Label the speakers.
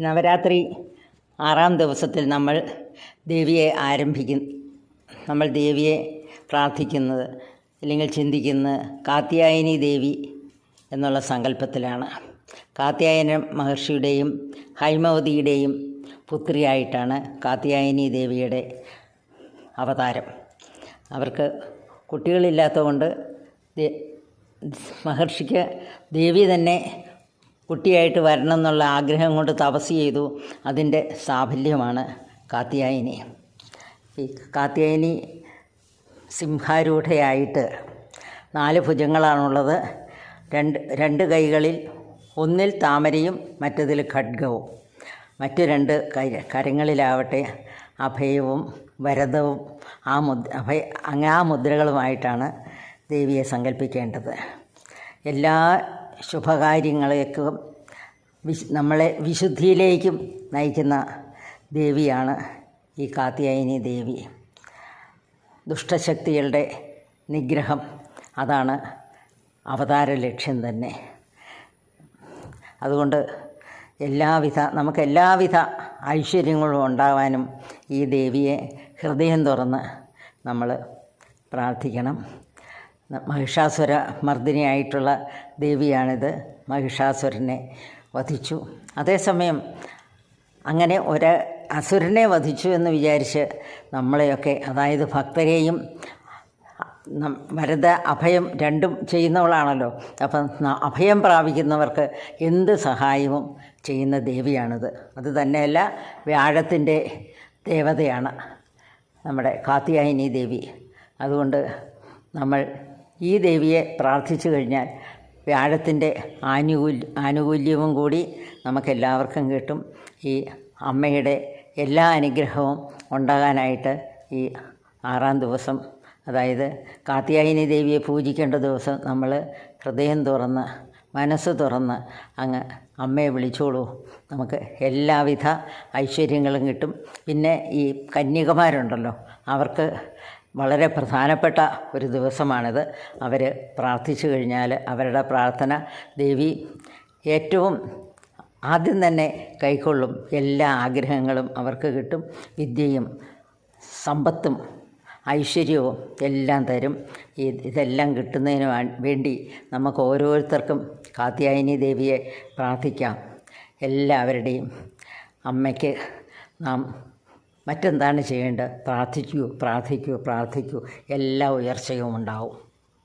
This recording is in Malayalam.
Speaker 1: നവരാത്രി ആറാം ദിവസത്തിൽ നമ്മൾ ദേവിയെ ആരംഭിക്കും. നമ്മൾ ദേവിയെ പ്രാർത്ഥിക്കുന്നത് അല്ലെങ്കിൽ ചിന്തിക്കുന്നത് കാത്യായനി ദേവി എന്നുള്ള സങ്കല്പത്തിലാണ്. കാത്യായന മഹർഷിയുടെയും ഹൈമവതിയുടെയും പുത്രിയായിട്ടാണ് കാത്യായനി ദേവിയുടെ അവതാരം. അവർക്ക് കുട്ടികളില്ലാത്തതുകൊണ്ട് മഹർഷിക്ക് ദേവി തന്നെ കുട്ടിയായിട്ട് വരണം എന്നുള്ള ആഗ്രഹം കൊണ്ട് തപസ് ചെയ്തു. അതിന്റെ സാഫല്യമാണ് കാത്യായനി. ഈ കാത്യായനി സിംഹാരൂഢയായിട്ട് നാല് ഭുജങ്ങളാണുള്ളത്. രണ്ട് രണ്ട് കൈകളിൽ ഒന്നിൽ താമരയും മറ്റതിൽ ഖഡ്ഗവും. മറ്റു രണ്ട് കൈ കരങ്ങളിലാവട്ടെ അഭയവും വരദവും ആ മുദ്ര അഭയ ആ മുദ്രകളുമായിട്ടാണ് ദേവിയെ സങ്കല്പിക്കേണ്ടത്. എല്ലാ ശുഭകാര്യങ്ങളേക്കും വിശ് നമ്മളെ വിശുദ്ധിയിലേക്കും നയിക്കുന്ന ദേവിയാണ് ഈ കാത്യായനി ദേവി. ദുഷ്ടശക്തികളുടെ നിഗ്രഹം അതാണ് അവതാര ലക്ഷ്യം തന്നെ. അതുകൊണ്ട് എല്ലാവിധ നമുക്ക് എല്ലാവിധ ഐശ്വര്യങ്ങളും ഉണ്ടാവാനും ഈ ദേവിയെ ഹൃദയം തുറന്ന് നമ്മൾ പ്രാർത്ഥിക്കണം. മഹിഷാസുര മർദ്ദിനിയായിട്ടുള്ള ദേവിയാണിത്. മഹിഷാസുരനെ വധിച്ചു. അതേസമയം അങ്ങനെ ഒരു അസുരനെ വധിച്ചു എന്ന് വിചാരിച്ച് നമ്മളെയൊക്കെ അതായത് ഭക്തരെയും വരത അഭയം രണ്ടും ചെയ്യുന്നവളാണല്ലോ. അപ്പം അഭയം പ്രാപിക്കുന്നവർക്ക് എന്ത് സഹായവും ചെയ്യുന്ന ദേവിയാണിത്. അത് തന്നെയല്ല വ്യാഴത്തിന്റെ ദേവതയാണ് നമ്മുടെ കാത്യായനി ദേവി. അതുകൊണ്ട് നമ്മൾ ഈ ദേവിയെ പ്രാർത്ഥിച്ചു കഴിഞ്ഞാൽ വ്യാഴത്തിന്റെ ആനുകൂല്യ ആനുകൂല്യവും കൂടി നമുക്കെല്ലാവർക്കും കിട്ടും. ഈ അമ്മയുടെ എല്ലാ അനുഗ്രഹവും ഉണ്ടാകാനായിട്ട് ഈ ആറാം ദിവസം അതായത് കാത്യായനി ദേവിയെ പൂജിക്കേണ്ട ദിവസം നമ്മൾ ഹൃദയം തുറന്ന് മനസ്സ് തുറന്ന് അങ്ങ് അമ്മയെ വിളിച്ചോളൂ. നമുക്ക് എല്ലാവിധ ഐശ്വര്യങ്ങളും കിട്ടും. പിന്നെ ഈ കന്യകമാരുണ്ടല്ലോ അവർക്ക് വളരെ പ്രധാനപ്പെട്ട ഒരു ദിവസമാണിത്. അവർ പ്രാർത്ഥിച്ചു കഴിഞ്ഞാൽ അവരുടെ പ്രാർത്ഥന ദേവി ഏറ്റവും ആദ്യം തന്നെ കൈക്കൊള്ളും. എല്ലാ ആഗ്രഹങ്ങളും അവർക്ക് കിട്ടും. വിദ്യയും സമ്പത്തും ഐശ്വര്യവും എല്ലാം തരും. ഇതെല്ലാം കിട്ടുന്നതിന് വേണ്ടി നമുക്ക് ഓരോരുത്തർക്കും കാത്യായനി ദേവിയെ പ്രാർത്ഥിക്കാം. എല്ലാവരുടെയും അമ്മയ്ക്ക് നാം മറ്റെന്താണ് ചെയ്യേണ്ടത്? പ്രാർത്ഥിക്കൂ പ്രാർത്ഥിക്കൂ പ്രാർത്ഥിക്കൂ. എല്ലാ ഉയർച്ചയും ഉണ്ടാവും.